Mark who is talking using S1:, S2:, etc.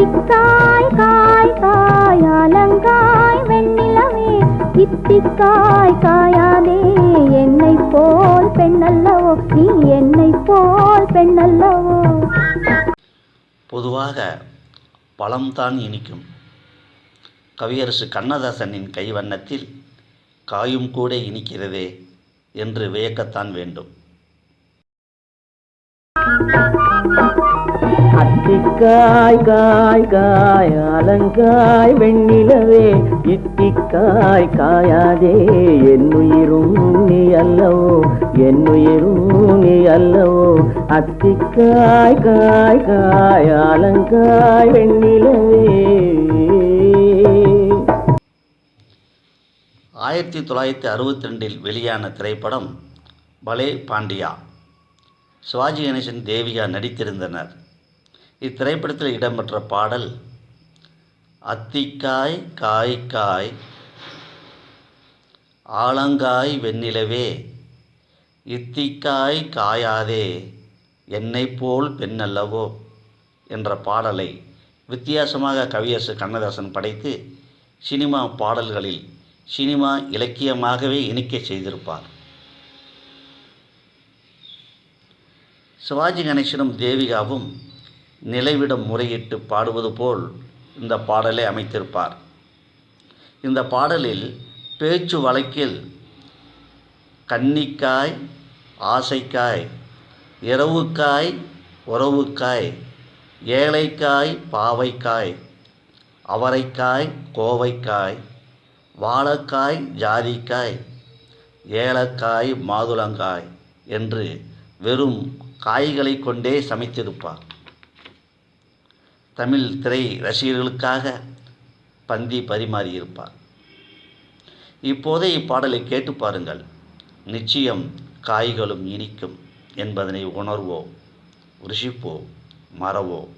S1: இத்திக்காய் காய் காய் அலங்காய் வெண்ணிலவே. இத்திக்காய் காயாதே என்னை போல் பெண்ணல்லவோ. நீ என்னை போல் பெண்ணல்லவோ.
S2: பொதுவாக பழம்தான் இனிக்கும். கவியரசு கண்ணதாசனின் கைவண்ணத்தில் காயும் கூட இனிக்கிறதே என்று வியக்கத்தான் வேண்டும்.
S3: இத்திக்காய் காய் காய் அலங்காய் வெண்ணிலவே. இத்திக்காய் காயாதே என்னுயிரும் நீ அல்லவோ என்னுயிரும் நீ அல்லவோ. அத்திக்காய் காய் காய் அலங்காய் வெண்ணிலவே.
S2: ஆயிரத்தி தொள்ளாயிரத்தி அறுபத்தி ரெண்டில் வெளியான திரைப்படம் பலே பாண்டியா. சிவாஜி கணேசன் தேவிகா நடித்திருந்தனர். இத்திரைப்படத்தில் இடம்பெற்ற பாடல் அத்திக்காய் காய் காய் ஆலங்காய் வெண்ணிலவே இத்திக்காய் காயாதே என்னைப் போல் பெண்ணல்லவோ என்ற பாடலை வித்தியாசமாக கவியரசு கண்ணதாசன் படைத்து சினிமா பாடல்களில் சினிமா இலக்கியமாகவே இணைக்கச் செய்திருப்பார். சிவாஜி கணேசனும் தேவிகாவும் நிலைவிடம் முறையிட்டு பாடுவது போல் இந்த பாடலை அமைத்திருப்பார். இந்த பாடலில் பேச்சு வழக்கில் கன்னிக்காய் ஆசைக்காய் இரவுக்காய் உறவுக்காய் ஏழைக்காய் பாவைக்காய் அவரைக்காய் கோவைக்காய் வாழைக்காய் ஜாதிக்காய் ஏலக்காய் மாதுளங்காய் என்று வெறும் காய்களை கொண்டே சமைத்திருப்பார். தமிழ் திரை ரசிகர்களுக்காக பந்தி பரிமாறியிருப்பார் இப்போதே இப்பாடலை கேட்டு பாருங்கள். நிச்சயம் காய்களும் இனிக்கும் என்பதனை உணர்வோம் ருசிப்போம் மறவோம்.